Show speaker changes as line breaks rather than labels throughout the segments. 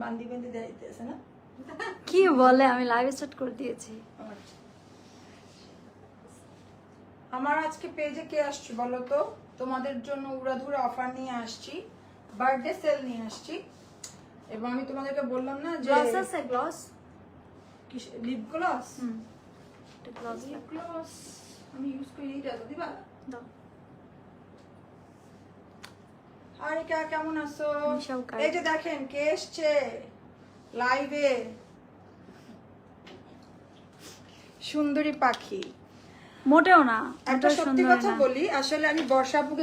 বান্দি বান্দি দিতেছে না?
কি বলে? আমি লাইভ স্টার্ট করে দিয়েছি।
আচ্ছা। আমার আজকে পেজে কে আসছে বলো তো? তোমাদের জন্য উড়াধুরা অফার নিয়ে আসছি বার্থডে সেল নিয়ে আসছি। এবং আমি তোমাদেরকে বললাম না যে
গ্লস আছে গ্লস
লিপ গ্লস
হুম। গ্লস
লিপ গ্লস আমি ইউজ করি এইটা তো দিবা?
দাও।
হারিকা কেমন আছো? এই যে দেখেন কে এসছে? লাইভে সুন্দরী পাখি।
মোটেও না
একটা সত্যি কথা বলি আসলে আমি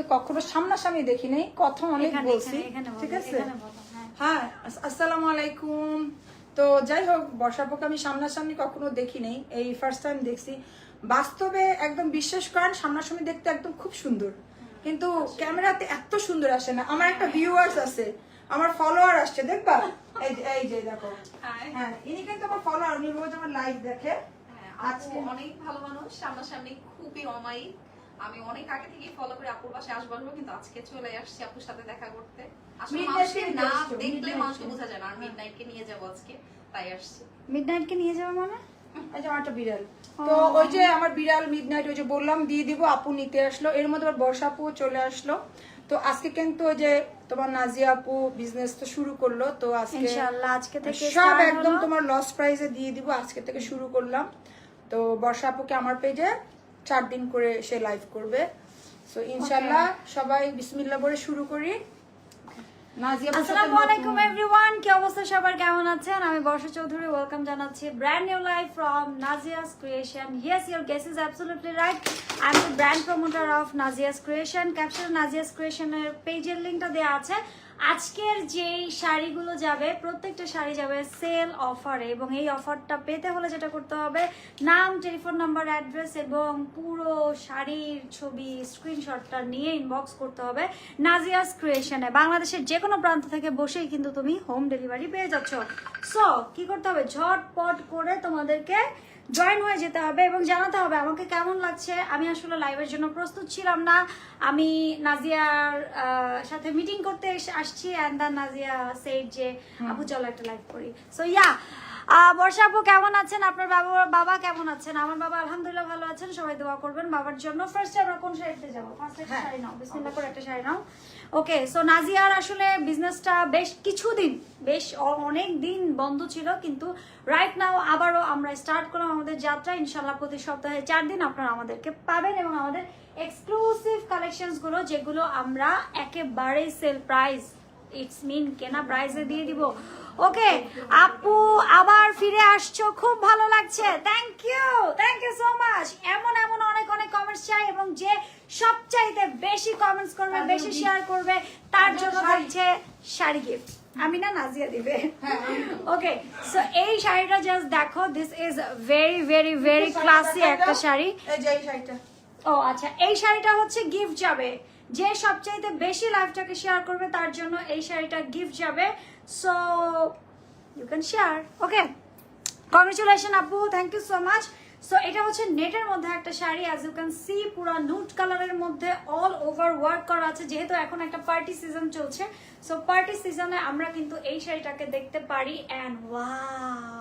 কখনো সামনাসামনি দেখি নাই কথা অনেক বলছি। ঠিক আছে?
হ্যাঁ।
হ্যাঁ আস- আসসালামু আলাইকুম। তো যাই হোক বর্ষা আপুকে আমি সামনাসামনি কখনো দেখি নাই এই ফার্স্ট টাইম দেখছি। বাস্তবে একদম বিশ্বাস করেন সামনাসামনি দেখতে একদম খুব সুন্দর। কিন্তু ক্যামেরাতে এত সুন্দর আসে না। আমার একটা ভিউয়ার্স আছে আমার ফলোয়ার আসছে দেখবা? এই যে এই যে দেখো। হ্যাঁ ইনি কিন্তু আমার ফলোয়ার উনি রোজ আমার লাইভ দেখে।
হ্যাঁ,
আজকে-
অনেক ভালো মানুষ সামনাসামনি খুবই অমায়িক। আমি অনেক আগে থেকেই ফলো করে আপুর পাশে আসব আসব কিন্তু আজকে চলে আসছি আপুর সাথে দেখা করতে। আসলে মানুষকে না দেখলে মানুষকে বোঝা যায় না আর মিডনাইট কে নিয়ে যাব আজকে তাই আসছি।
মিডনাইট কে নিয়ে যাবে মানে?
এই যে আমার একটা বিড়াল তো ওই যে আমার বিড়াল মিডনাইট ওই যে বললাম দিয়ে দিব আপু নিতে আসলো। এর মধ্যে আবার বর্ষা আপু চলে আসলো। তো আজকে কিন্তু ওই যে তোমার নাজিয়া আপু বিজনেস তো শুরু করল তো আজকে
ইনশাআল্লাহ আজকে থেকে
সব একদম তোমার লস প্রাইজে দিয়ে দিব আজকে থেকে শুরু করলাম। তো বর্ষা আপুকে আমার পেজে চার দিন করে সে লাইভ করবে। তো ইনশাল্লাহ সবাই বিসমিল্লাহ বলে শুরু করি।
আসসালামু আলাইকুম এভরিওয়ান কি অবস্থা? সবার কেমন আছেন? আমি বর্ষা চৌধুরী ওয়েলকাম জানাচ্ছি brand new life from Nazia's creation yes guess is absolutely right I am the brand promoter of Nazia's creation caption Nazia's ক্রিয়েশনের পেজের লিঙ্কটা দেওয়া আছে। আজকের যেই শাড়িগুলো যাবে, প্রত্যেকটা শাড়ি যাবে সেল অফারে এবং এই অফারটা পেতে হলে যেটা করতে হবে, নাম টেলিফোন নাম্বার অ্যাড্রেস এবং পুরো শাড়ির ছবি স্ক্রিনশটটা নিয়ে ইনবক্স করতে হবে নাজিয়াস ক্রিয়েশনে বাংলাদেশের যে কোনো প্রান্ত থেকে বসেই কিন্তু তুমি হোম ডেলিভারি পেয়ে যাচ্ছ। সো কি করতে হবে? ঝটপট করে তোমাদেরকে জয়েন হয়ে যেতে হবে এবং জানাতে হবে আমাকে কেমন লাগছে। আমি আসলে লাইভের জন্য প্রস্তুত ছিলাম না। আমি নাজিয়ার সাথে মিটিং করতে এসে আসছি। অ্যান্ড দ্য নাজিয়া সেট যে আপু চলো একটা লাইভ করি। সো ইয়া বর্ষা আপু কেমন আছেন? আপনার বাবা বাবা কেমন আছেন? আমার বাবা আলহামদুলিল্লাহ ভালো আছেন সবাই দোয়া করবেন। বাবার জন্য ফার্স্ট আমরা কোন শাড়িতে যাব? ফার্স্ট একটা
হ্যাঁ,
শাড়ি নাও বিসমিল্লাহ করে একটা শাড়ি নাও। ওকে সো নাজিয়ার আসলে বিজনেসটা বেশ কিছুদিন বেশ অনেক দিন বন্ধ ছিল কিন্তু রাইট নাও আবারও আমরা স্টার্ট করলাম আমাদের যাত্রা। ইনশাল্লাহ প্রতি সপ্তাহে চার দিন আপনারা আমাদেরকে পাবেন এবং আমাদের এক্সক্লুসিভ কালেকশনসগুলো যেগুলো আমরা একেবারে সেল প্রাইস ইটস মিন কেনা প্রাইসে দিয়ে দিব। ওকে আপু আবার ফিরে আসছো খুব ভালো লাগছে। Thank you thank you so much এমন এমন অনেক অনেক কমেন্টস চাই এবং যে সবচাইতে বেশি কমেন্টস করবে বেশি শেয়ার করবে তার জন্য থাকছে শাড়ি গিফট আমি না নাজিয়া দিবে।
হ্যাঁ,
ওকে সো এই শাড়িটা জাস্ট দেখো this is very very very classy একটা শাড়ি।
এই যে এই শাড়িটা।
ও আচ্ছা এই শাড়িটা হচ্ছে গিফট যাবে। যে সবচাইতে বেশি লাইফটাকে শেয়ার করবে তার জন্য এই শাড়িটা গিফট যাবে। So you can share okay congratulation আপু thank you so much so এটা হচ্ছে নেটের মধ্যে একটা sari. As you can see পুরো নুট কালারের মধ্যে অল ওভার ওয়ার্ক করা আছে। যেহেতু এখন একটা পার্টি সিজন চলছে সো পার্টি সিজনে আমরা কিন্তু এই শাড়িটাকে দেখতে পারি। And wow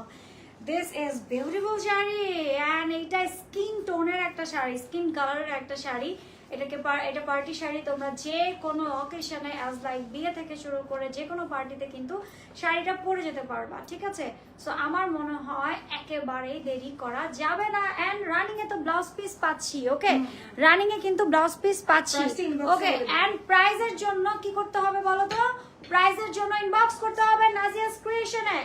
this is beautiful sari. And এইটা স্কিন টোনের একটা শাড়ি স্কিন কালারের একটা শাড়ি। এটাকে এটা পার্টি শাড়ি তোমরা যে কোনো অকেশনে অ্যাজ লাইক বিয়ে থেকে শুরু করে যে কোনো পার্টিতে কিন্তু শাড়িটা পরে যেতে পারবা ঠিক আছে? সো আমার মনে হয় একেবারেই দেরি করা যাবে না অ্যান্ড রানিং এ তো ব্লাউজ পিস পাচ্ছি ওকে রানিং এ কিন্তু ব্লাউজ পিস পাচ্ছি ওকে। অ্যান্ড প্রাইজের জন্য কি করতে হবে বলো তো? প্রাইজের জন্য ইনবক্স করতে হবে নাজিয়াস ক্রিয়েশনে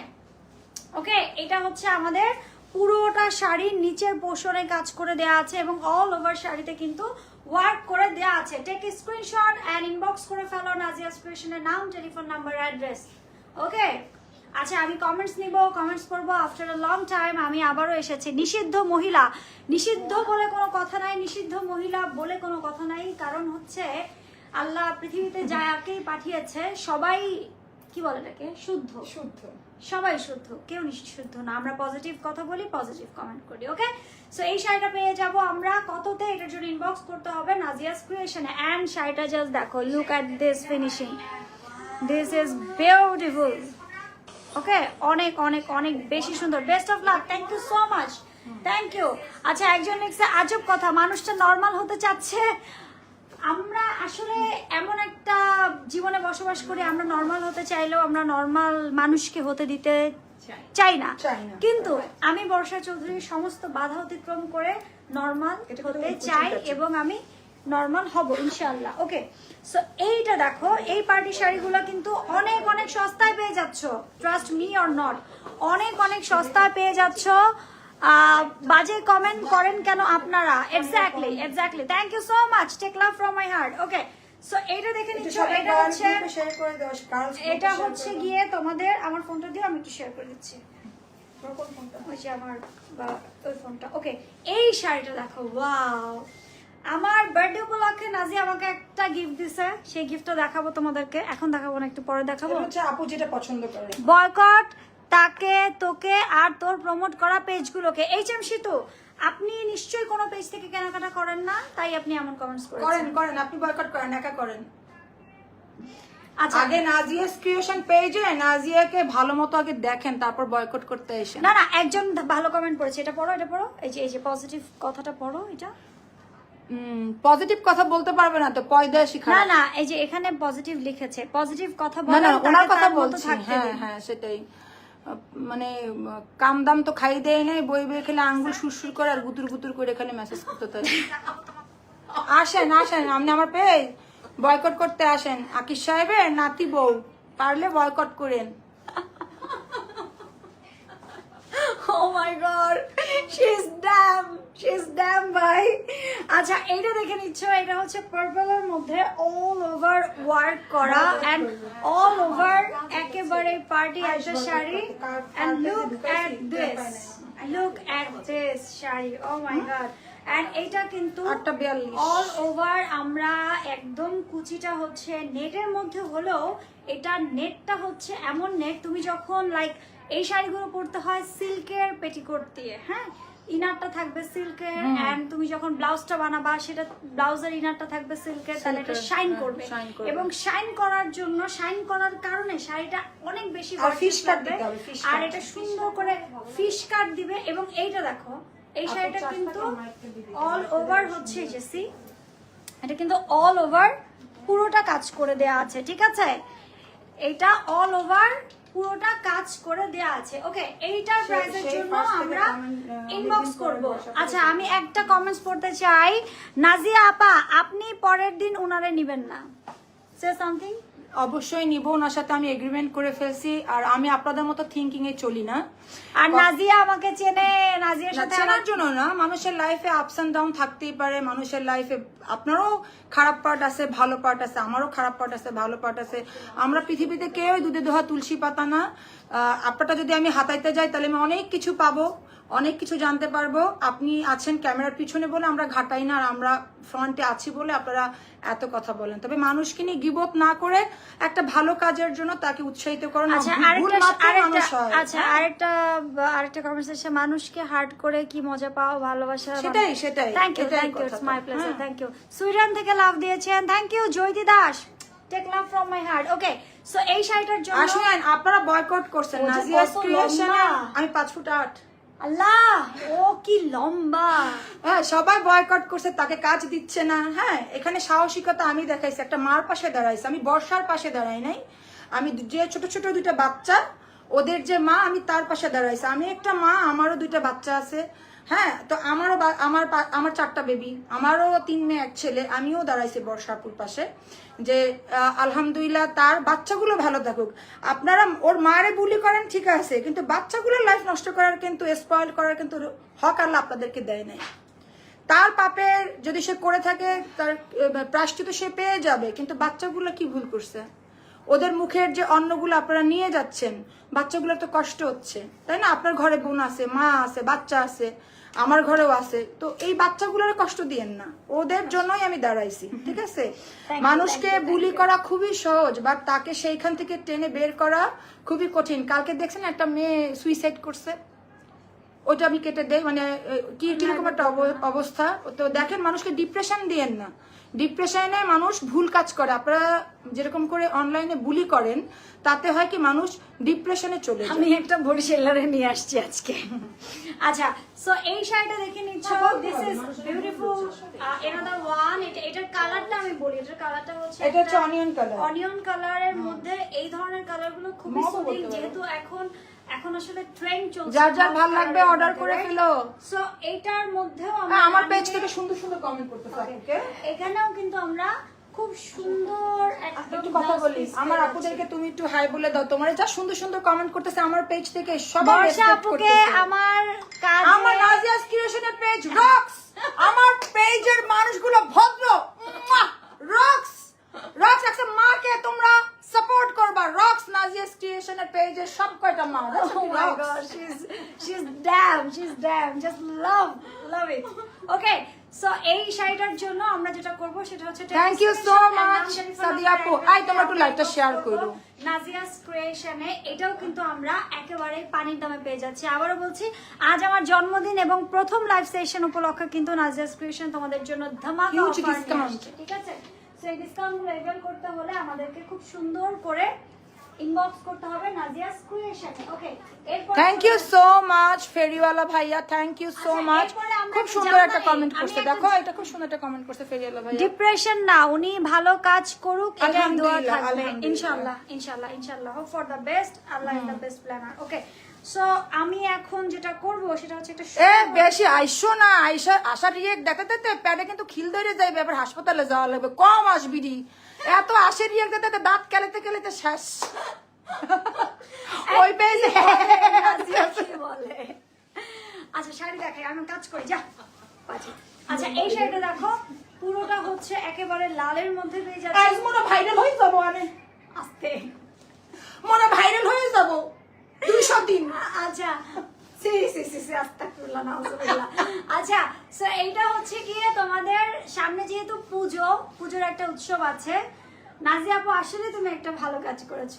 ওকে এটা হচ্ছে আমাদের পুরোটা শাড়ির নিচের পোষণে কাজ করে দেওয়া আছে এবং অল ওভার শাড়িতে কিন্তু ওয়ার্ক করে দেওয়া আছে। টেক স্ক্রিনশট অ্যান্ড ইনবক্স করে ফেলো নাজিয়াস ক্রিয়েশনের নাম, টেলিফোন নাম্বার অ্যাড্রেস ওকে আচ্ছা আমি কমেন্টস নিব কমেন্টস করব আফটার আ লং টাইম আমি আবারও এসেছি। নিষিদ্ধ মহিলা। নিষিদ্ধ বলে কোনো কথা নাই, নিষিদ্ধ মহিলা বলে কোনো কথা নাই। কারণ হচ্ছে, আল্লাহ পৃথিবীতে যাকেই পাঠিয়েছে, সবাই, কি বলে এটাকে? শুদ্ধ।
শুদ্ধ।
সবাই শুদ্ধ, কেউ নিঃশুদ্ধ না। আমরা পজিটিভ কথা বলি পজিটিভ কমেন্ট করি ওকে সো এই শাড়িটা পেয়ে যাব আমরা। কততে এটার জন্য ইনবক্স করতে হবে? নাজিয়াস ক্রিয়েশন অ্যান্ড শাড়িটা জাস্ট দেখো look at this finishing this is beautiful okay অনেক অনেক অনেক বেশি সুন্দর। Best of luck thank you so much thank you আচ্ছা একজন লিখছে আজব কথা, মানুষটা নর্মাল হতে চাচ্ছে? আমরা আসলে এমন একটা জীবনে বসবাস করি আমরা নর্মাল হতে চাইলেও আমরা নর্মাল মানুষকে হতে দিতে
চাই।
না। কিন্তু আমি বর্ষা চৌধুরীর সমস্ত বাধা অতিক্রম করে নর্মাল হতে চাই এবং আমি নর্মাল হব ইনশাল্লাহ ওকে সো এইটা দেখো এই পার্টি শাড়িগুলো কিন্তু অনেক অনেক সস্তায় পেয়ে যাচ্ছ। ট্রাস্ট মি অর নট অনেক অনেক সস্তায় পেয়ে যাচ্ছ। বাজে কমেন্ট করেন কেন আপনারা? Exactly exactly thank you so much take love from my heart okay so এইটা দেখে নিচ্ছ এটা হচ্ছে এটা হচ্ছে গিয়ে তোমাদের আমার ফোনটা দিয়ে আমি একটু শেয়ার করে দিচ্ছি। আমার ওই ফোনটা ওকে এই শাড়িটা দেখো ওয়াও আমার বার্থডে উপলক্ষে নাজি আমাকে একটা গিফট দিছে। সেই গিফটটা দেখাবো তোমাদেরকে। এখন দেখাবো না একটু পরে দেখাবো।
হচ্ছে আপু যেটা পছন্দ করে।
বয়কট তাকে তোকে আর তোর প্রমোট করা পেজগুলোকে এইচ এম সিতু আপনি নিশ্চয়ই কোনো পেজ থেকে কেনাকাটা করেন না তাই আপনি এমন কমেন্টস
করেন
করেন
করেন আপনি বয়কট করেন একা করেন।
আচ্ছা।
আগে নাজিয়াস ক্রিয়েশন পেজে নাজিয়াকে ভালো মতো আগে দেখেন তারপর বয়কট করতে এসেন।
না না একজন ভালো কমেন্ট করেছে এটা পড়ো এটা পড়ো। এই যে এই যে পজিটিভ কথাটা পড়ো এটা।
পজিটিভ কথা বলতে পারবে না তো পয়দা শিখা
না না এই যে এখানে পজিটিভ লিখেছে। পজিটিভ কথা
না না ওনার কথা বলছি। হ্যাঁ হ্যাঁ সেটাই। মানে কাম দাম তো খাই দেয় নাই, বই বই খেলে আঙ্গুল সুরসুর করে আর গুতুর গুতুর করে খালি মেসেজ করতে থাকে আসেন আসেন, আপনি আমার পেয়ে বয়কট করতে আসেন। আকিস সাহেবের নাতি বউ, পারলে বয়কট করেন।
Oh my god, she's damn, she's damn ভাই। আচ্ছা এইটা দেখে নিচ্ছ এটা হচ্ছে পার্পলের মধ্যে অল ওভার ওয়ার্ক করা এন্ড অল ওভার একেবারে পার্টি একটা sari and look at this look at this sari oh my god and এটা কিন্তু অল ওভার আমরা একদম কুচিটা হচ্ছে নেটের মধ্যে হলেও এটা নেটটা হচ্ছে এমন নেট তুমি যখন লাইক এই শাড়িগুলো পরতে হয় সিল্কের পেটিকোট দিয়ে হ্যাঁ? ইনারটা থাকবে সিল্কের এন্ড তুমি যখন ব্লাউজটা বানাবা সেটা ব্লাউজের ইনারটা থাকবে সিল্কের তাহলে এটা শাইন
হ্যাঁ,
করবে। এবং শাইন করার জন্য শাইন করার কারণে শাড়িটা অনেক বেশি
fish
আর এটা সুন্দর করে ফিশ কাট দিবে। এবং এইটা দেখো এই শাড়িটা কিন্তু। অল ওভার হচ্ছে যে see? এটা কিন্তু অল ওভার পুরোটা কাজ করে দেয়া আছে ঠিক আছে? এটা অল ওভার পুরোটা কাজ করে দেয়া আছে। ওকে এইটার
প্রাইজের
প্রাইসের জন্য আমরা ইনবক্স করব। আচ্ছা আমি একটা কমেন্টস পড়তে চাই। নাজিয়া আপা আপনি পরের দিন উনারে নেবেন না। সে সামথিং
অবশ্যই নিব ওনার সাথে আমি এগ্রিমেন্ট করে ফেলছি আর আমি আপনাদের মতো থিঙ্কিং এ চলি না।
আর নাজিয়া আমাকে চেনে নাজিয়ার সাথে
চেনার জন্য না মানুষের লাইফে আপস এন্ড ডাউন থাকতেই পারে মানুষের লাইফে আপনারও খারাপ পার্ট আছে ভালো পার্ট আছে আমারও খারাপ পার্ট আছে ভালো পার্ট আছে। আমরা পৃথিবীতে কেউই দুধে দোহা তুলসী পাতা না। আপনারটা যদি আমি হাতাইতে যাই তাহলে আমি অনেক কিছু পাবো। অনেক কিছু জানতে পারব। আপনি আছেন ক্যামেরার পিছনে বলে আমরা ঘাটাই না আর আমরা ফ্রন্টে আছি বলে আপনারা এত কথা বলেন। তবে মানুষকে নিয়ে গিবত না করে একটা ভালো কাজের জন্য তাকে উৎসাহিত করেন
আচ্ছা আরেকটা আরেকটা
মানুষ হয়।
আচ্ছা কনভারসেশন মানুষকে হার্ট করে কি মজা পাও ভালোবাসা
সেটাই, সেটাই।
Thank you thank you it's my pleasure
হ্যাঁ।
থ্যাংক ইউ সুইডেন থেকে লাভ দিয়েছেন thank you Jayati Das take love from my heart okay so এই শাড়িটার জন্য
আসেন আপনারা বয়কট করছেন নাজিয়া ক্রিয়েশনে। আমি পাঁচ ফুট আট।
আল্লাহ, ও কি লম্বা।
হ্যাঁ সবাই বয়কট করছে, তাকে কাজ দিচ্ছে না। হ্যাঁ এখানে সাহসিকতা আমি দেখাইছি। একটা মার পাশে দাঁড়াইছি। আমি বর্ষার পাশে দাঁড়াই নাই। আমি যে ছোট ছোট দুইটা বাচ্চা, ওদের যে মা, আমি তার পাশে দাঁড়াইছি। আমি একটা মা, আমারও দুইটা বাচ্চা আছে। হ্যাঁ তো আমারও আমার আমার চারটা বেবি আমারও তিন মেয়ে এক ছেলে আমিও দাঁড়াইছি বর্ষাপুর পাশে যে আলহামদুলিল্লাহ তার বাচ্চাগুলো ভালো থাকুক। আপনারা ওর মায়েরে বুলি করেন ঠিক আছে কিন্তু বাচ্চাগুলোর লাইফ নষ্ট করার কিন্তু স্পয়েল করার কিন্তু হক আল্লাহ আপনাদেরকে দেয় নাই। তার পাপের যদি সে করে থাকে তার আহ, প্রায়শ্চিত সে পেয়ে যাবে কিন্তু বাচ্চাগুলো কি ভুল করছে? ওদের মুখের যে অন্নগুলো আপনারা নিয়ে যাচ্ছেন বাচ্চাগুলো তো কষ্ট হচ্ছে। তাই না? আপনার ঘরে বোন আছে মা আছে বাচ্চা আছে আমার ঘরেও আছে। তো এই বাচ্চাগুলোর কষ্ট দিয়েন না। ওদের জন্যই আমি দাঁড়াইছি ঠিক আছে? মানুষকে বুলি করা খুবই সহজ বাট তাকে সেইখান থেকে টেনে বের করা খুবই কঠিন। কালকে দেখছেন একটা মেয়ে সুইসাইড করছে? ওটা আমি কেটে দেই মানে কি কীরকম একটা অবস্থা? তো দেখেন মানুষকে ডিপ্রেশন দিয়েন না। ডিপ্রেশনে মানুষ ভুল কাজ করে। আপনারা যেরকম করে অনলাইনে বুলি করেন তাতে হয় কি মানুষ ডিপ্রেশনে চলে
আমি একটা বরিশালারে নিয়ে আসছি আজকে। আচ্ছা সো এই শাড়িটা দেখে নিচ্ছ। This is beautiful another one এটা এটার কালারটা আমি বলি। এটার কালারটা হচ্ছে
এটা হচ্ছে অনিয়ন কালার
অনিয়ন কালারের মধ্যে এই ধরনের কালারগুলো খুবই
পারো।
যেহেতু এখন এখন আসলে ট্রেন্ড চলছে
যার যার ভালো লাগবে অর্ডার করে? ফেলো।
সো এইটার মধ্যেও
হ্যাঁ, আমার পেজ থেকে সুন্দর সুন্দর কমেন্ট করতে
okay? এখানেও কিন্তু আমরা খুব সুন্দর একদম
একটু কথা বলি। আমার আপুদেরকে তুমি একটু হাই বলে দাও। তোমার যা সুন্দর সুন্দর কমেন্ট করতেছে আমার পেজ থেকে সবাই
আপুকে
করতেছে।
আমার কাজ
আমার নাজিয়াস ক্রিয়েশনের পেজ রক্স আমার পেজের মানুষগুলো ভদ্র। রক্স রক্স একটা মাকে তোমরা সাপোর্ট করবা রক্স নাজিয়াস ক্রিয়েশনের পেজের সব কয়টা মা
Oh my god, she's she's damn, she's damn. Just love, love it. Okay, so এই শাড়িটার জন্য আমরা যেটা করব সেটা হচ্ছে
Thank you so much, Sadia আপু। আই, তোমরা একটু live টা share করো।
নাজিয়াস ক্রিয়েশনে এটাও কিন্তু আমরা একেবারে পানির দামে পেয়ে যাচ্ছি আবারও বলছি আজ আমার জন্মদিন এবং প্রথম লাইভ সেশন উপলক্ষে কিন্তু নাজিয়াস ক্রিয়েশন তোমাদের জন্য ধামাকা। আসছে, ঠিক আছে সেই ডিসকাউন্ট লেভেল করতে হলে আমাদেরকে খুব সুন্দর করে ইনবক্স করতে হবে নাজিয়াস ক্রিয়েশনে ওকে এরপর
থ্যাংক ইউ সো মাচ ফেরিওয়ালা ভাইয়া থ্যাংক ইউ সো মাচ খুব সুন্দর একটা কমেন্ট করছে। দেখো এটা খুব সুন্দর একটা কমেন্ট করছে ফেরিওয়ালা ভাইয়া।
ডিপ্রেশন না উনি ভালো কাজ করুক এটাই দোয়া থাকবে ইনশাআল্লাহ ইনশাআল্লাহ ইনশাআল্লাহ। Hope for the best Allah is the best planner okay so আমি এখন যেটা করব সেটা হচ্ছে একটা
এ বেশি আইসো না আইসা আশা রিয়েক্ট দেখাতে দেখাতে প্যাডে কিন্তু খিল ধরে যাইবে এবার হাসপাতালে যাওয়া লাগবে। কম আসবি রি। এত আসে রিয়েক্ট দেখাতে দাঁত কেলেতে কেলেতে শেষ। ওই পেজে
বলে আচ্ছা শাড়ি দেখাই আমি কাজ করি যা। আচ্ছা এই শাড়িটা দেখো পুরোটা হচ্ছে একেবারে লালের মধ্যে পেয়ে
আজ মনে ভাইরাল হয়ে যাব আনে
আস্তে।
মনে ভাইরাল হয়ে যাব। দুইশো দিন।
আচ্ছা। আচ্ছা সো এইটা হচ্ছে গিয়ে তোমাদের সামনে যেহেতু পুজো পুজোর একটা উৎসব আছে নাজিয়া আপু আসলে তুমি একটা ভালো কাজ করেছ।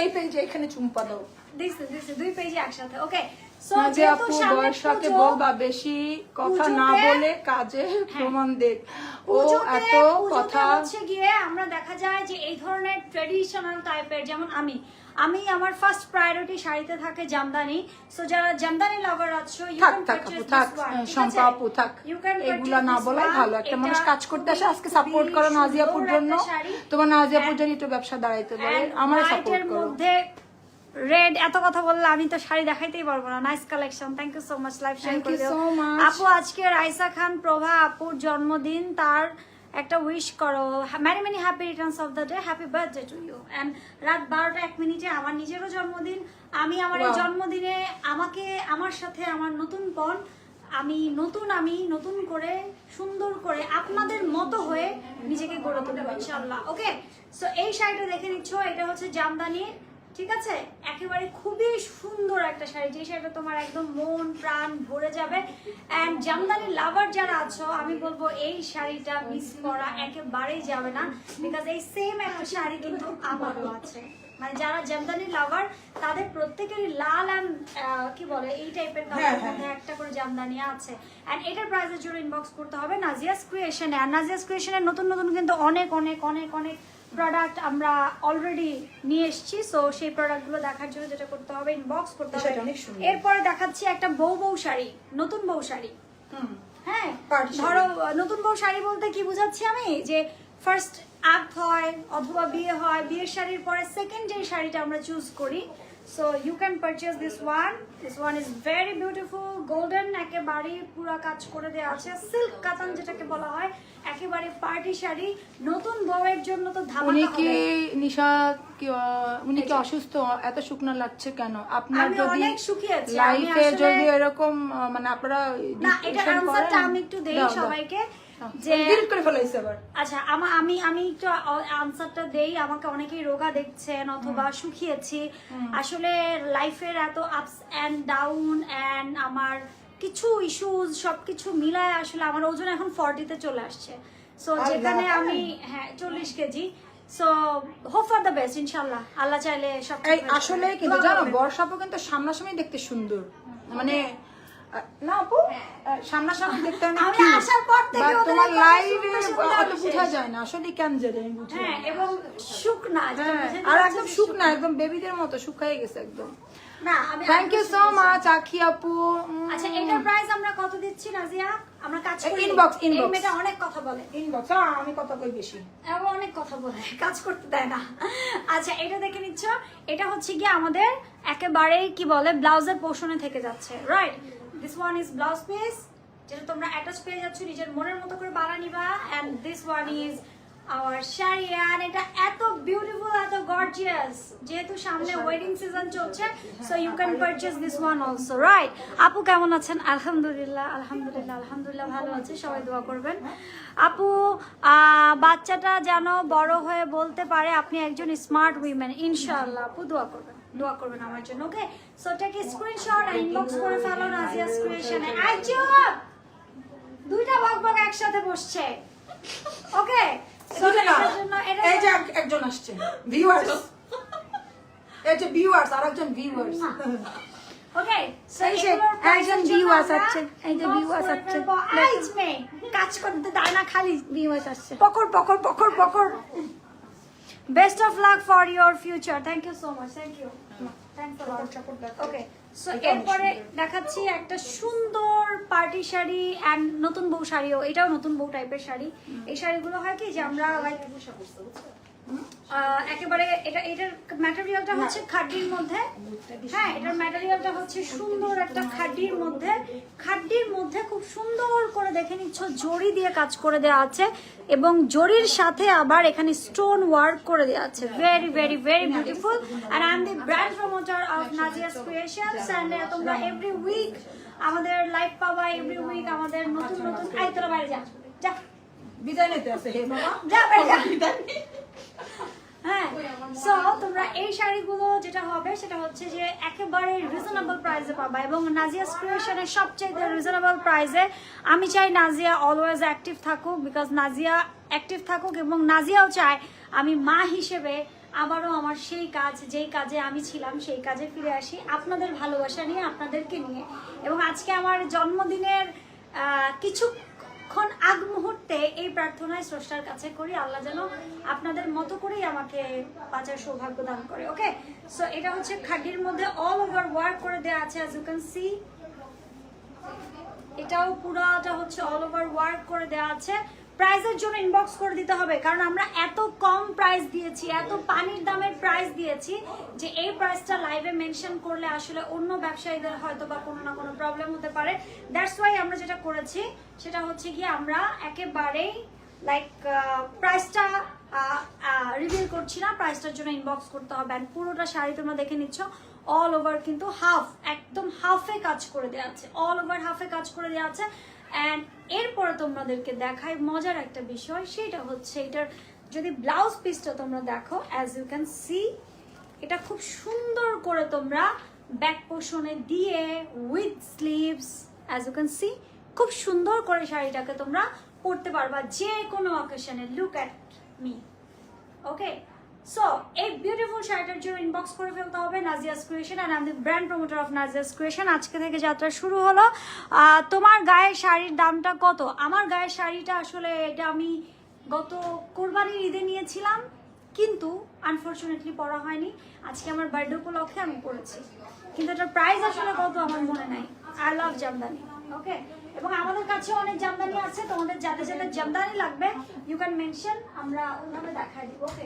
এই পেজে এখানে চুম্পা দাও।
দেখছি দেখছি দুই পেজে একসাথে। ওকে সো
আপু বর্ষাকে বলবা বেশি কথা না বলে কাজে প্রমাণ দেখ ও এত কথা
হচ্ছে গিয়ে আমরা দেখা যায় যে এই ধরনের ট্রেডিশনাল টাইপের যেমন আমি আমি আমার ফার্স্ট প্রায়োরিটি শাড়িতে থাকে জামদানি। সো যারা জামদানি লাভার আছো you
থাক
can
থাক আপু থাক
one,
হ্যাঁ,
ঠিক
শম্পা আপু থাক।
You
এগুলা না বলাই ভালো। একটা মানুষ কাজ করতে আসে আজকে সাপোর্ট করো নাজিয়াপুর জন্য। তোমার নাজিয়াপুর জন্য একটু ব্যবসা দাঁড়াইতে পারে। আমার সাপোর্ট করো।
মধ্যে রেড এত কথা বললে আমি তো শাড়ি দেখাইতেই পারব না। Nice collection thank you so much live share করে দিও আপু আজকে রাইসা খান প্রভা আপুর জন্মদিন তার একটা উইশ করো। Many many happy returns of the day happy birthday to you and রাত বারোটা এক মিনিটে আমার নিজেরও জন্মদিন। আমি আমার এই জন্মদিনে আমাকে আমার সাথে আমার নতুন পণ আমি নতুন আমি নতুন করে সুন্দর করে আপনাদের মতো হয়ে নিজেকে গড়ে তুলবো ইনশাল্লাহ ওকে সো এই শাড়িটা দেখে নিচ্ছ এটা হচ্ছে জামদানির ঠিক আছে? একেবারে খুবই সুন্দর একটা শাড়ি যে শাড়িটা তোমার একদম মন প্রাণ ভরে যাবে। অ্যান্ড জামদানি লাভার যারা আছো আমি বলব এই শাড়িটা মিস করা একেবারেই যাবে না বিকজ এই সেম একটা শাড়ি কিন্তু আমারও আছে। মানে যারা জামদানি লাভার তাদের প্রত্যেকেরই লাল অ্যান্ড কি বলে এই টাইপের
হ্যাঁ,
কালারের
হ্যাঁ।
মধ্যে একটা করে জামদানি আছে। এন্ড এটার প্রাইসের জন্য ইনবক্স করতে হবে নাজিয়াস ক্রিয়েশনে আর নাজিয়াস ক্রিয়েশনের নতুন নতুন কিন্তু অনেক অনেক অনেক অনেক প্রোডাক্ট আমরা অলরেডি নিয়ে এসেছি সো সেই প্রোডাক্টগুলো দেখার জন্য যেটা করতে হবে ইনবক্স করতে হবে। এরপরে দেখাচ্ছি একটা বউ বউ শাড়ি নতুন বউ শাড়ি। হ্যাঁ ধরো নতুন বউ শাড়ি বলতে কি বুঝাচ্ছি আমি? যে ফার্স্ট আর্থ হয় অথবা বিয়ে হয় বিয়ের শাড়ির পরে সেকেন্ড যে শাড়িটা আমরা চুজ করি so you can purchase this one this one is very beautiful golden একেবারে পুরো কাজ করে দেওয়া আছে। সিল্ক কাতান যেটাকে বলা হয় একেবারে পার্টি শাড়ি। নতুন বউয়ের জন্য তো
উনি কি নিশা কি উনি কি অসুস্থ? এত শুকনো লাগছে কেন? আপনার যদি লাইফে যদি এরকম মানে আপনারা
না এটার আনসারটা আমি একটু দেই। সবাইকে।
যে আবার।
আচ্ছা আমা- আমি আমি একটু আনসারটা দেই। আমাকে অনেকেই রোগা দেখছেন অথবা শুকিয়েছি আসলে লাইফের এত আপস অ্যান্ড ডাউন অ্যান্ড আমার কিছু ইস্যুজ সবকিছু মিলায় আসলে আমার ওজন এখন ফর্টিতে চলে আসছে। সো যেখানে আমি হ্যাঁ চল্লিশ KG. So hope for the best ইনশাল্লাহ আল্লাহ চাইলে সব।
আসলে কিন্তু জানো। বর্ষাপু কিন্তু সামনাসামনি দেখতে সুন্দর। মানে না আপু সামনাসামনি দেখতে অনেক
আমি
cute।
আসার পর থেকে
তোমার লাইভে
সুন্দর সুন্দর
অত বোঝা যায় না আসলে কেন জানি আমি বুঝি
হ্যাঁ এবং শুকনা যেটা বুঝে
আর একদম শুকনা একদম বেবিদের মতো শুকাই গেছে একদম। থ্যাংক ইউ সো মাচ আখি আপু।
আচ্ছা এটার প্রাইস আমরা কত দিচ্ছি নাজিয়া? আমরা কাজ করি।
Inbox,
এই
inbox.
অনেক কথা বলে।
আমি কথা কই বেশি।
এবং অনেক কথা বলে কাজ করতে দেয় না। আচ্ছা এটা দেখে নিচ্ছ এটা হচ্ছে গিয়ে আমাদের একেবারেই কি বলে ব্লাউজের পোর্শনে থেকে যাচ্ছে right this one is blouse piece যেটা তোমরা অ্যাটাচ পেয়ে যাচ্ছ, নিজের মনের মতো করে বানা নিবা। And this one is our sari and এটা এত বিউটিফুল এত গর্জিয়াস যেহেতু সামনে ওয়েডিং সিজন চলছে so you can purchase this one also right আপু কেমন আছেন? আলহামদুলিল্লাহ আলহামদুলিল্লাহ আলহামদুলিল্লাহ ভালো আছে, সবাই দোয়া করবেন। আপু বাচ্চাটা যেন বড় হয়ে বলতে পারে, আপনি একজন স্মার্ট উইমেন ইনশাআল্লাহ, আপু দোয়া করবেন। দোয়া করবেন আমার জন্য ওকে সো টেক স্ক্রিনশট আর ইনবক্স করে ফেলো নাজিয়াস ক্রিয়েশনে চুপ! দুইটা বক বক একসাথে বসছে ওকে
এই যে একজন আসছে ভিউয়ার্স এই যে ভিউয়ার্স আর একজন ভিউয়ার্স
ওকে সো
এই যে একজন
আমরা
আছে, এই যে viewers
করে আইজ মে কাজ করতে দেয় না খালি
ভিউয়ার্স আসছে।
পকর পকর পকর পকর best of luck for your future thank you so much thank you okay so এরপরে দেখাচ্ছি একটা সুন্দর পার্টি শাড়ি অ্যান্ড নতুন বউ শাড়িও। এটাও নতুন বউ টাইপের শাড়ি। এই শাড়িগুলো হয় কি যে আমরা লাইক একেবারে এটা এটার ম্যাটেরিয়ালটা হচ্ছে খাড্ডির মধ্যে। হ্যাঁ এটার ম্যাটেরিয়ালটা হচ্ছে সুন্দর একটা খাড্ডির মধ্যে। খাড্ডির মধ্যে খুব সুন্দর করে দেখে নিচ্ছ, জড়ি দিয়ে কাজ করে দেওয়া আছে এবং জরির সাথে আবার এখানে স্টোন ওয়ার্ক করে দেওয়া আছে। Very very very beautiful R I am the brand promoter of Nazia's creations and তোমরা এভরি উইক আমাদের লাইভ পাবা এভরি উইক আমাদের নতুন নতুন। আই বাইরে যা। যা।
বিদায় নিতে আছে হে বাবা।
যা বাইরে হ্যাঁ সো তোমরা এই শাড়িগুলো যেটা হবে সেটা হচ্ছে যে একেবারে রিজনেবল প্রাইসে পাবা এবং নাজিয়া ক্রিয়েশনের সবচেয়ে রিজনেবল প্রাইসে আমি চাই নাজিয়া অলওয়েজ অ্যাক্টিভ থাকুক বিকজ নাজিয়া অ্যাক্টিভ থাকুক এবং নাজিয়াও চায় আমি মা হিসেবে আবারও আমার সেই কাজ যেই কাজে আমি ছিলাম সেই কাজে ফিরে আসি আপনাদের ভালোবাসা নিয়ে আপনাদেরকে নিয়ে। এবং আজকে আমার জন্মদিনের আহ, কিছুক্ষণ আগ মুহূর্তে এই প্রার্থনায় স্রষ্টার কাছে করি, আল্লাহ যেন আপনাদের মতো করেই আমাকে বাঁচার সৌভাগ্য দান করে, ওকে? সো এটা হচ্ছে খাগির মধ্যে অল ওভার ওয়ার্ক করে দেওয়া আছে অ্যাজ ইউ ক্যান সি এটাও পুরোটা হচ্ছে অল ওভার ওয়ার্ক করে দেওয়া আছে। প্রাইসের জন্য ইনবক্স করে দিতে হবে। কারণ আমরা এত কম প্রাইস দিয়েছি এত পানির দামের প্রাইস দিয়েছি যে এই প্রাইসটা লাইভে মেনশন করলে আসলে অন্য ব্যবসায়ীদের হয়তো বা কোনো না কোনো প্রবলেম হতে পারে। দ্যাটস ওয়াই আমরা যেটা করেছি সেটা হচ্ছে কি আমরা একেবারেই লাইক প্রাইসটা রিভিল করছি না প্রাইসটার জন্য ইনবক্স করতে হবে। পুরোটা শাড়ি তোমরা দেখে নিচ্ছ অল ওভার কিন্তু হাফ একদম কাজ করে দেওয়া আছে অল ওভার হাফে কাজ করে দেওয়া আছে। অ্যান্ড এরপরে তোমাদেরকে দেখাই মজার একটা বিষয়, সেটা হচ্ছে এটার যদি ব্লাউজ পিসটা তোমরা দেখো অ্যাজ ইউ ক্যান সি এটা খুব সুন্দর করে তোমরা ব্যাক পোর্শনে দিয়ে with sleeves as you can see খুব সুন্দর করে শাড়িটাকে তোমরা পরতে পারবা যে কোনো অকেশনে look at me okay so এই বিউটিফুল শাড়িটার জন্য ইনবক্স করে ফেলতে হবে নাজিয়াস ক্রিয়েশন অ্যান্ড আমি brand promoter of Nazia's creation আজকে থেকে যাত্রা শুরু হলো। তোমার গায়ের শাড়ির দামটা কত? আমার গায়ের শাড়িটা আসলে এটা আমি গত কোরবানির ঈদে নিয়েছিলাম, কিন্তু আনফর্চুনেটলি পরা হয়নি। আজকে আমার বার্থডে উপলক্ষে আমি পরেছি। কিন্তু এটার প্রাইস আসলে কত আমার মনে নাই। আই লাভ জামদানি ওকে এবং আমাদের কাছে অনেক জামদানি আছে, তোমাদের যাদের যাদের জামদানি লাগবে ইউ ক্যান মেনশন আমরা ওইভাবে দেখাই দিব ওকে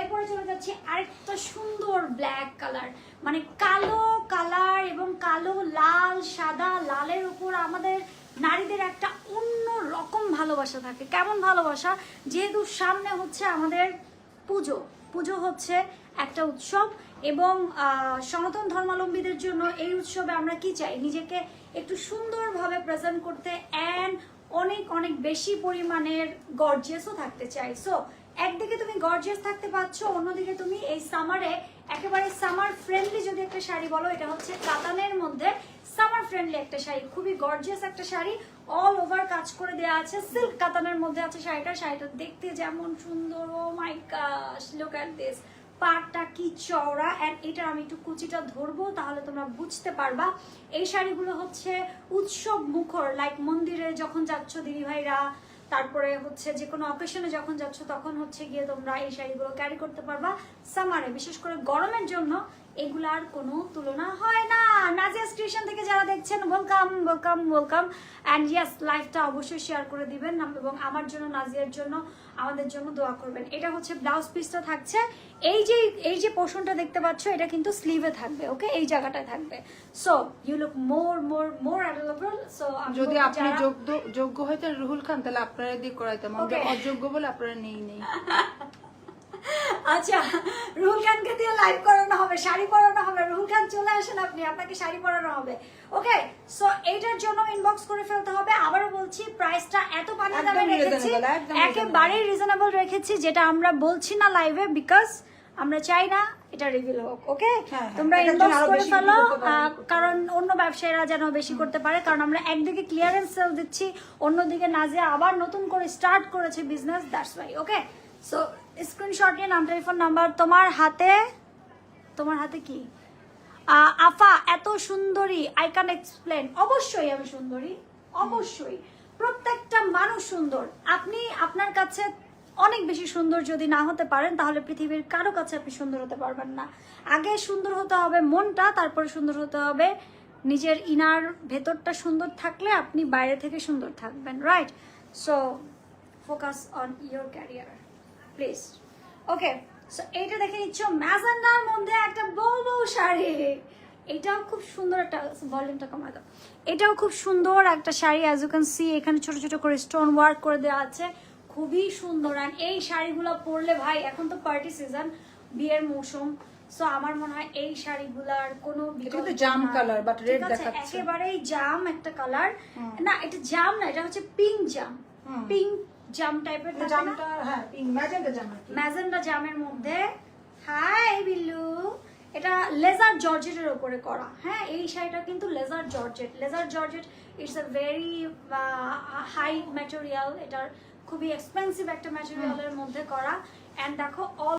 এরপরে চলে যাচ্ছে আরেকটা সুন্দর ব্ল্যাক কালার মানে কালো কালার এবং কালো, লাল, সাদা, লালের উপর আমাদের নারীদের একটা অন্য রকম ভালোবাসা থাকে। কেমন ভালোবাসা? যেহেতু সামনে হচ্ছে আমাদের পুজো। পুজো হচ্ছে একটা উৎসব এবং সনাতন ধর্মাবলম্বীদের জন্য এই উৎসবে আমরা কি চাই? নিজেকে একটু সুন্দরভাবে প্রেজেন্ট করতে অ্যান্ড অনেক অনেক বেশি পরিমাণের গর্জিয়াসও থাকতে চাই। সো একদিকে তুমি গর্জিয়াস থাকতে পারছ। অন্যদিকে তুমি এই সামারে একেবারে সামার ফ্রেন্ডলি যদি একটা শাড়ি বলো, এটা হচ্ছে কাতানের মধ্যে সামার ফ্রেন্ডলি একটা শাড়ি। খুবই গর্জিয়াস একটা শাড়ি। অল ওভার কাজ করে দেওয়া আছে। সিল্ক কাতানের মধ্যে আছে শাড়িটা। শাড়িটা দেখতে যেমন সুন্দর। ও মাই গাশ লুক পাটটা কি চওড়া। অ্যান্ড এটা আমি একটু কুচিটা ধরবো, তাহলে তোমরা বুঝতে পারবা। এই শাড়িগুলো হচ্ছে উৎসব মুখর লাইক মন্দিরে যখন যাচ্ছ দিদি ভাইরা তারপরে হচ্ছে যে কোনো অকেশনে যখন যাচ্ছ, তখন হচ্ছে গিয়ে তোমরা এই শাড়িগুলো ক্যারি করতে পারবা। সামারে বিশেষ করে গরমের জন্য এগুলার কোনো তুলনা হয় না। নাজিয়া স্টেশন থেকে যারা দেখছেন welcome welcome welcome and yes লাইভটা অবশ্যই শেয়ার করে দিবেন এবং আমার জন্য নাজিয়ার জন্য আমাদের জন্য দোয়া করবেন। এটা হচ্ছে ব্লাউজ পিসটা থাকছে। এই যে এই যে পোর্শনটা দেখতে পাচ্ছ এটা কিন্তু স্লিভে থাকবে ওকে এই জায়গাটায় থাকবে। So you look more more more available so
যদি আপনি যোগ্য যোগ্য হইতেন রুহুল খান তাহলে আপনারা দিয়ে করাইতাম আমরা. অযোগ্য বলে আপনারা নেই নেই।
আচ্ছা রুহুল খানকে দিয়ে লাইভ করানো হবে শাড়ি পরানো হবে। রুহুল খান চলে আসেন আপনি আপনাকে শাড়ি পরানো হবে। ওকে সো এইটার জন্য ইনবক্স করে ফেলতে হবে। আবারও বলছি প্রাইসটা এত পানি দামে রেখেছি। একেবারেই রিজনেবল রেখেছি যেটা আমরা বলছি না লাইভে বিকজ আমরা চাই না এটা রিভিল হোক ওকে
হ্যাঁ, হ্যাঁ,
তোমরা ইনবক্স করে ফেলো কারণ অন্য ব্যবসায়ীরা যেন বেশি করতে পারে কারণ আমরা একদিকে ক্লিয়ারেন্স সেল দিচ্ছি অন্যদিকে নাজিয়া আবার নতুন করে স্টার্ট করেছে business that's why okay so screenshot নিয়ে নাম টেলিফোন নাম্বার তোমার হাতে তোমার হাতে কি? আফা, এত সুন্দরী। আই ক্যান এক্সপ্লেন অবশ্যই আমি সুন্দরী। অবশ্যই। প্রত্যেকটা মানুষ সুন্দর। আপনি, আপনার কাছে অনেক বেশি সুন্দর যদি না হতে পারেন, তাহলে পৃথিবীর কারও কাছে আপনি সুন্দর হতে পারবেন না। আগে সুন্দর হতে হবে মনটা, তারপরে সুন্দর হতে হবে নিজের ইনার ভেতরটা সুন্দর থাকলে আপনি বাইরে থেকে সুন্দর থাকবেন right so focus on your career please. Okay so এইটা দেখে নিচ্ছ ম্যাজেন্ডার মধ্যে একটা বউ বউ শাড়ি। এটাও খুব সুন্দর একটা ভলিউমটা কমা দাও। এটাও খুব সুন্দর একটা sari as you can see এখানে ছোট ছোট করে স্টোন ওয়ার্ক করে দেওয়া আছে। খুবই সুন্দর আর এই শাড়িগুলো পরলে ভাই এখন তো পার্টি সিজন বিয়ের মৌসুম সো আমার মনে হয় এই শাড়িগুলার কোনো
কিন্তু জাম
ঠিক
red
আছে?
দেখাচ্ছে।
একেবারেই জাম একটা কালার না এটা জাম না এটা হচ্ছে পিঙ্ক জাম। পিঙ্ক জাম টাইপের?
জামটা হ্যাঁ ম্যাজেন্টা জাম আর কি।
ম্যাজেন্টা জামের মধ্যে হাই বিল্লু এটা লেজার জর্জেটের উপরে করা হ্যাঁ এই শাড়িটা কিন্তু laser georgette laser georgette it's a very high material এটার খুবই এক্সপেন্সিভ একটা ম্যাটেরিয়ালের মধ্যে করা অ্যান্ড দেখো অল